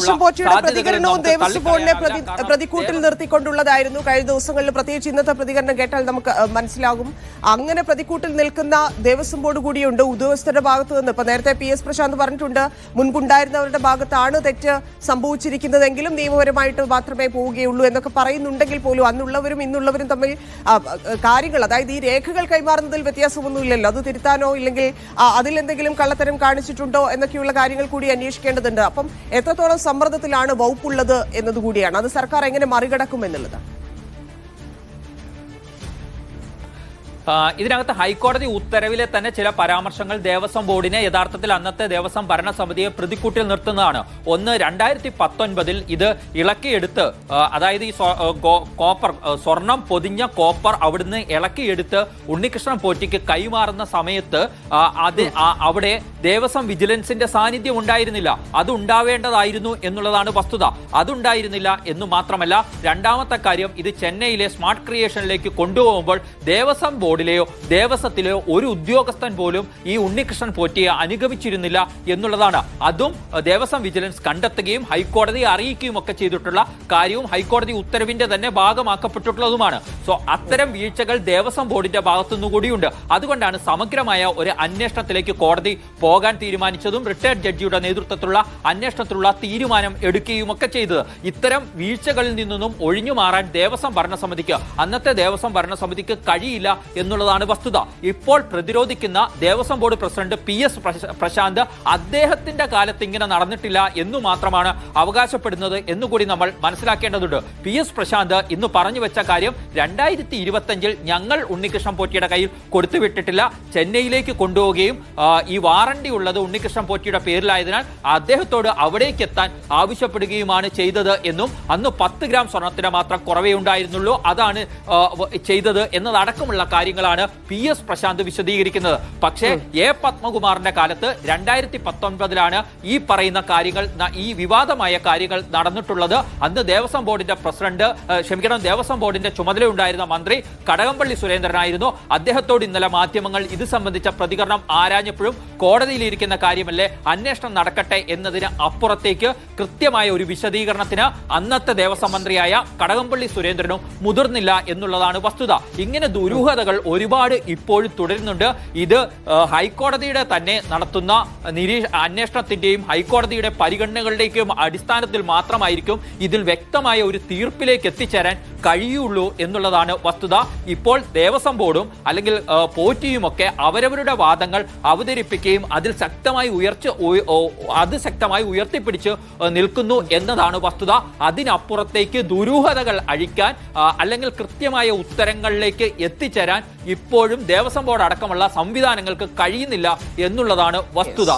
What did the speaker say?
ഉണ്ണികൃഷ്ണൻ ബോർഡിയുടെ പ്രതികരണവും ദേവസ്വം ബോർഡിനെ പ്രതിക്കൂട്ടിൽ നിർത്തിക്കൊണ്ടുള്ളതായിരുന്നു. കഴിഞ്ഞ ദിവസങ്ങളിൽ പ്രത്യേകിച്ച് ഇന്നത്തെ പ്രതികരണം കേട്ടാൽ നമുക്ക് മനസ്സിലാകും. അങ്ങനെ പ്രതിക്കൂട്ടിൽ നിൽക്കുന്ന ദേവസ്വം ബോർഡ് കൂടിയുണ്ട് ഉദ്യോഗസ്ഥരുടെ ഭാഗത്തു നിന്ന്. ഇപ്പൊ നേരത്തെ പി എസ് പ്രശാന്ത് പറഞ്ഞിട്ടുണ്ട് മുൻപുണ്ടായിരുന്നവരുടെ ഭാഗത്താണ് തെറ്റ് സംഭവിച്ചിരിക്കുന്നതെങ്കിലും നിയമപരമായിട്ട് മാത്രമേ പോവുകയുള്ളൂ എന്നൊക്കെ പറയുന്നുണ്ടെങ്കിൽ പോലും അന്നുള്ളവരും ഇന്നുള്ളവരും തമ്മിൽ കാര്യങ്ങൾ അതായത് ഈ രേഖകൾ കൈമാറുന്നതിൽ വ്യത്യാസമൊന്നുമില്ലല്ലോ. അത് തിരുത്താനോ ഇല്ലെങ്കിൽ അതിൽ അതിലെന്തെങ്കിലും കള്ളത്തരം കാണിച്ചിട്ടുണ്ടോ എന്നൊക്കെയുള്ള കാര്യങ്ങൾ കൂടി അന്വേഷിക്കേണ്ടതുണ്ട്. അപ്പം എത്രത്തോളം സമ്മർദ്ദത്തിലാണ് വകുപ്പുള്ളത് എന്നതുകൂടിയാണ്. അത് സർക്കാർ എങ്ങനെ മറികടക്കും എന്നുള്ളത് ഇതിനകത്ത് ഹൈക്കോടതി ഉത്തരവിലെ തന്നെ ചില പരാമർശങ്ങൾ ദേവസ്വം ബോർഡിനെ യഥാർത്ഥത്തിൽ അന്നത്തെ ദേവസ്വം ഭരണസമിതിയെ പ്രതിക്കൂട്ടിൽ നിർത്തുന്നതാണ്. ഒന്ന് രണ്ടായിരത്തി പത്തൊൻപതിൽ ഇത് ഇളക്കിയെടുത്ത് അതായത് ഈ കോപ്പർ സ്വർണം പൊതിഞ്ഞ കോപ്പർ അവിടുന്ന് ഇളക്കിയെടുത്ത് ഉണ്ണികൃഷ്ണൻ പോറ്റിക്ക് കൈമാറുന്ന സമയത്ത് അത് അവിടെ ദേവസ്വം വിജിലൻസിന്റെ സാന്നിധ്യം ഉണ്ടായിരുന്നില്ല. അത് ഉണ്ടാവേണ്ടതായിരുന്നു എന്നുള്ളതാണ് വസ്തുത. അതുണ്ടായിരുന്നില്ല എന്ന് മാത്രമല്ല രണ്ടാമത്തെ കാര്യം ഇത് ചെന്നൈയിലെ സ്മാർട്ട് ക്രിയേഷനിലേക്ക് കൊണ്ടുപോകുമ്പോൾ ദേവസ്വം ബോർഡിലെയോ ദേവസ്വത്തിലെയോ ഒരു ഉദ്യോഗസ്ഥൻ പോലും ഈ ഉണ്ണികൃഷ്ണൻ പോറ്റിയെ അനുഗമിച്ചിരുന്നില്ല എന്നുള്ളതാണ്. അതും ദേവസ്വം വിജിലൻസ് കണ്ടെത്തുകയും ഹൈക്കോടതിയെ അറിയിക്കുകയും ഒക്കെ ചെയ്തിട്ടുള്ള കാര്യവും ഹൈക്കോടതി ഉത്തരവിന്റെ തന്നെ ഭാഗമാക്കപ്പെട്ടിട്ടുള്ളതുമാണ്. സോ അത്തരം വീഴ്ചകൾ ദേവസ്വം ബോർഡിന്റെ ഭാഗത്തുനിന്ന് കൂടിയുണ്ട്. അതുകൊണ്ടാണ് സമഗ്രമായ ഒരു അന്വേഷണത്തിലേക്ക് കോടതി പോകാൻ തീരുമാനിച്ചതും റിട്ടയർഡ് ജഡ്ജിയുടെ നേതൃത്വത്തിലുള്ള അന്വേഷണത്തിലുള്ള തീരുമാനം എടുക്കുകയും ഒക്കെ ചെയ്തത്. ഇത്തരം വീഴ്ചകളിൽ നിന്നും ഒഴിഞ്ഞു മാറാൻ ദേവസ്വം ഭരണസമിതിക്ക് അന്നത്തെ ദേവസ്വം ഭരണസമിതിക്ക് കഴിയില്ല എന്നുള്ളതാണ് വസ്തുത. ഇപ്പോൾ പ്രതിരോധിക്കുന്ന Devaswom board president P S Prasanth അദ്ദേഹത്തിന്റെ കാലത്ത് ഇങ്ങനെ നടന്നിട്ടില്ല എന്നു മാത്രമാണ് അവകാശപ്പെടുന്നത് എന്നുകൂടി നമ്മൾ മനസ്സിലാക്കേണ്ടതുണ്ട്. പി എസ് പ്രശാന്ത് ഇന്ന് പറഞ്ഞു വെച്ച കാര്യം രണ്ടായിരത്തി ഇരുപത്തഞ്ചിൽ ഞങ്ങൾ ഉണ്ണികൃഷ്ണൻ പോറ്റിയുടെ കയ്യിൽ കൊടുത്തുവിട്ടിട്ടില്ല. ചെന്നൈയിലേക്ക് കൊണ്ടുപോവുകയും ഈ വാറണ്ടി ഉള്ളത് ഉണ്ണികൃഷ്ണൻ പോറ്റിയുടെ പേരിലായതിനാൽ അദ്ദേഹത്തോട് അവിടേക്ക് എത്താൻ ആവശ്യപ്പെടുകയുമാണ് ചെയ്തത് എന്നും അന്ന് പത്ത് ഗ്രാം സ്വർണത്തിന് മാത്രം കുറവേ ഉണ്ടായിരുന്നുള്ളൂ. അതാണ് ചെയ്തത് എന്നതടക്കമുള്ള കാര്യങ്ങളാണ് പി എസ് പ്രശാന്ത് വിശദീകരിക്കുന്നത്. പക്ഷേ എ പത്മകുമാറിന്റെ കാലത്ത് രണ്ടായിരത്തി പത്തൊൻപതിലാണ് ഈ പറയുന്ന കാര്യങ്ങൾ ഈ വിവാദമായ കാര്യങ്ങൾ നടന്നിട്ടുള്ളത്. അന്ന് ദേവസ്വം ബോർഡിന്റെ പ്രസിഡന്റ് ക്ഷമിക്കണം ദേവസ്വം ബോർഡിന്റെ ചുമതലയുണ്ടായിരുന്ന മന്ത്രി കടകംപള്ളി സുരേന്ദ്രനായിരുന്നു. അദ്ദേഹത്തോട് ഇന്നലെ മാധ്യമങ്ങൾ ഇത് സംബന്ധിച്ച പ്രതികരണം ആരാഞ്ഞപ്പോഴും കോടതിയിലിരിക്കുന്ന കാര്യമല്ലേ അന്വേഷണം നടക്കട്ടെ എന്നതിന് അപ്പുറത്തേക്ക് കൃത്യമായ ഒരു വിശദീകരണത്തിന് അന്നത്തെ ദേവസ്വം മന്ത്രിയായ കടകംപള്ളി സുരേന്ദ്രനും മുതിർന്നില്ല എന്നുള്ളതാണ് വസ്തുത. ഇങ്ങനെ ദുരൂഹതകൾ ഒരുപാട് ഇപ്പോഴും തുടരുന്നുണ്ട്. ഇത് ഹൈക്കോടതിയുടെ തന്നെ നടത്തുന്ന നിരീക്ഷ അന്വേഷണത്തിന്റെയും ഹൈക്കോടതിയുടെ പരിഗണനകളുടെയും അടിസ്ഥാനത്തിൽ മാത്രമായിരിക്കും ഇതിൽ വ്യക്തമായ ഒരു തീർപ്പിലേക്ക് എത്തിച്ചേരാൻ കഴിയുള്ളൂ എന്നുള്ളതാണ് വസ്തുത. ഇപ്പോൾ ദേവസ്വം ബോർഡും അല്ലെങ്കിൽ പോറ്റിയുമൊക്കെ പോറ്റിയും അവരവരുടെ വാദങ്ങൾ അവതരിപ്പിക്കുകയും അതിൽ ശക്തമായി ഉയർച്ച അത് ശക്തമായി ഉയർത്തിപ്പിടിച്ച് നിൽക്കുന്നു എന്നതാണ് വസ്തുത. അതിനപ്പുറത്തേക്ക് ദുരൂഹതകൾ അഴിക്കാൻ അല്ലെങ്കിൽ കൃത്യമായ ഉത്തരങ്ങളിലേക്ക് എത്തിച്ചേരാൻ ഇപ്പോഴും ദേവസ്വം ബോർഡ് അടക്കമുള്ള സംവിധാനങ്ങൾക്ക് കഴിയുന്നില്ല എന്നുള്ളതാണ് വസ്തുത.